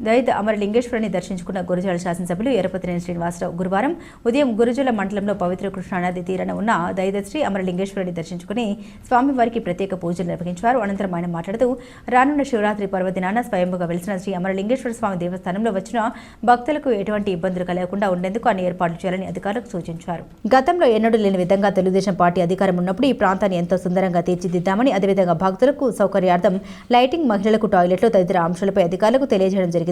దళిత అమరలింగేశ్వరుని దర్శించుకున్న గురుజల శాసనసభ్యులు ఎరపతినేని శ్రీనివాసరావు గురువారం ఉదయం గురుజల మండలంలో పవిత్ర కృష్ణానది తీరాన ఉన్న దైదశ్రీ అమరలింగేశ్వరుని దర్శించుకుని స్వామివారికి ప్రత్యేక పూజలు నిర్వహించారు. అనంతరం ఆయన మాట్లాడుతూ రానున్న శివరాత్రి పర్వదినాన స్వయంభుగా వెలిసిన శ్రీ అమరలింగేశ్వర స్వామి దేవస్థానంలో వచ్చిన భక్తులకు ఎటువంటి ఇబ్బందులు కలగకుండా ఉండేందుకు అన్ని ఏర్పాట్లు చేయాలని అధికారులకు సూచించారు. గతంలో ఎన్నడూ లేని విధంగా తెలుగుదేశం పార్టీ అధికారం ఉన్నప్పుడు ఈ ప్రాంతాన్ని ఎంతో సుందరంగా తీర్చిదిద్దామని అదేవిధంగా భక్తులకు సౌకర్యార్థం లైటింగ్ మహిళలకు టాయిలెట్లు తదితర అంశాలపై అధికారులకు తెలియజేయడం జరిగింది.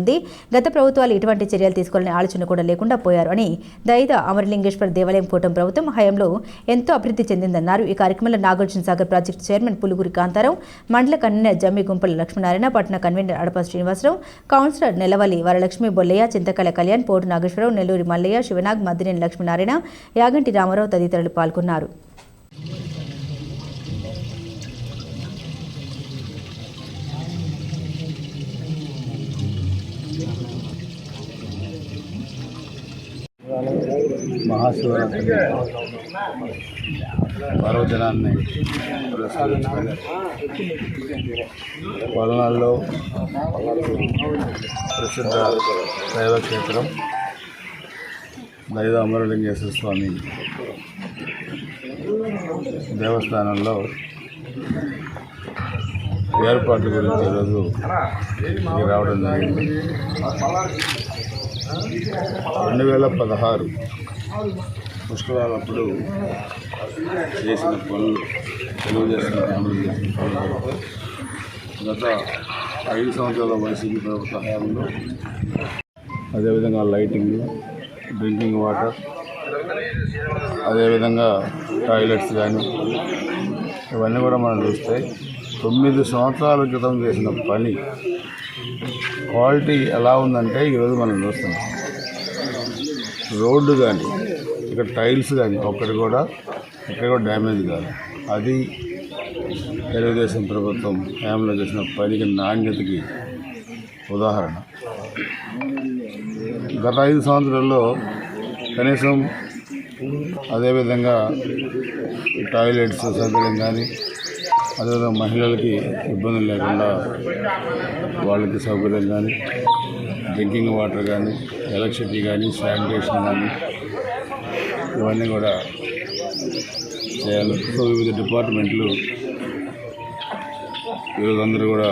గత ప్రభుత్వాలు ఇటువంటి చర్యలు తీసుకోవాలనే ఆలోచన కూడా లేకుండా పోయారు అని దయిత అమరలింగేశ్వర దేవాలయం కూటమి ప్రభుత్వం హయాంలో ఎంతో అభివృద్ధి చెందిందన్నారు. ఈ కార్యక్రమంలో నాగార్జున సాగర్ ప్రాజెక్టు చైర్మన్ పులుగురి కాంతారావు మండల కన్వీనర్ జమ్మి గుంపల లక్ష్మీనారాయణ పట్టణ కన్వీనర్ అడప శ్రీనివాసరావు కౌన్సిలర్ నెలవల్లి వరలక్ష్మి బొల్లయ్య చింతకళ కళ్యాణ్ పోటు నాగేశ్వరరావు నెల్లూరి మల్లయ్య శివనాగ్ మద్దినేని లక్ష్మీనారాయణ యాగంటి రామారావు తదితరులు పాల్గొన్నారు. మహాశివరాత్రి పర్వదినాన్ని పల్నాడులో ప్రసిద్ధ దైవక్షేత్రం దైవ అమరలింగేశ్వర స్వామి దేవస్థానంలో ఏర్పాట్ల గురించి ఈరోజు రావడం జరిగింది. రెండు వేల పదహారు పుష్కరాలప్పుడు చేసిన పనులు తెలుగుదేశం అమలు చేసిన పనులు. గత ఐదు సంవత్సరాల వైసీపీ ప్రభుత్వ హయాంలో అదేవిధంగా లైటింగ్ డ్రింకింగ్ వాటర్ అదేవిధంగా టాయిలెట్స్ కానీ ఇవన్నీ కూడా మనం చూస్తే తొమ్మిది సంవత్సరాల క్రితం చేసిన పని క్వాలిటీ ఎలా ఉందంటే ఈరోజు మనం చూస్తున్నాం. రోడ్డు కానీ ఇక్కడ టైల్స్ కానీ ఒక్కటి కూడా ఇక్కడ కూడా డ్యామేజ్ కాదు. అది తెలుగుదేశం ప్రభుత్వం హయాంలో చేసిన పనికి నాణ్యతకి ఉదాహరణ. గత ఐదు సంవత్సరాల్లో కనీసం అదేవిధంగా టాయిలెట్స్ సౌకర్యం కానీ అదేవిధంగా మహిళలకి ఇబ్బందులు లేకుండా వాళ్ళకి సౌకర్యం కానీ డ్రింకింగ్ వాటర్ కానీ ఎలక్ట్రిసిటీ కానీ శానిటేషన్ కానీ ఇవన్నీ కూడా చేయాలి. సో వివిధ డిపార్ట్మెంట్లు ఈరోజు అందరూ కూడా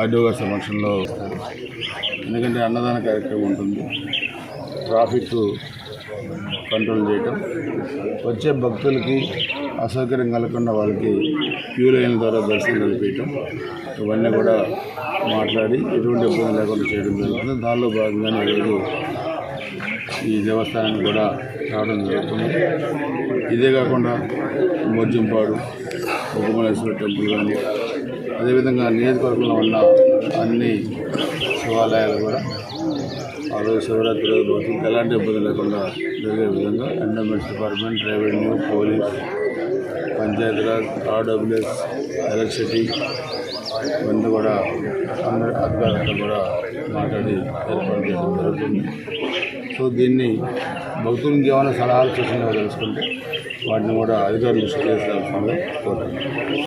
ఆర్డీఓ గారి సమక్షంలో ఎందుకంటే అన్నదాన కార్యక్రమం ఉంటుంది. ట్రాఫిక్ కంట్రోల్ చేయటం. వచ్చే భక్తులకి అసౌకర్యం కలగకుండా వాళ్ళకి క్యూ లైన్ ద్వారా దర్శనం కల్పించడం ఇవన్నీ కూడా మాట్లాడి ఎటువంటి ఇబ్బంది లేకుండా చేయడం జరుగుతుంది. దానిలో భాగంగానే ఈరోజు ఈ దేవస్థానాన్ని కూడా రావడం జరుగుతుంది. ఇదే కాకుండా మోర్జంపాడు ఉగ్రమలేశ్వర టెంపుల్ కానీ అదేవిధంగా నియోజకవర్గంలో ఉన్న అన్ని శివాలయాలు కూడా ఆ రోజు శివరాత్రి రోజు భక్తులకు ఎలాంటి ఇబ్బంది లేకుండా జరిగే విధంగా endowments department revenue police Panchayat Raj RWS electricity ఇవన్నీ కూడా అందరి అధికారులతో కూడా మాట్లాడి ఏర్పాటు చేయడం జరుగుతుంది. సో దీన్ని భక్తుల నుంచి ఏమైనా సలహాలు సూచనలు తెలుసుకుంటే వాటిని కూడా అధికారులు దృష్టి చేయాల్సిందిగా కోరుతున్నాను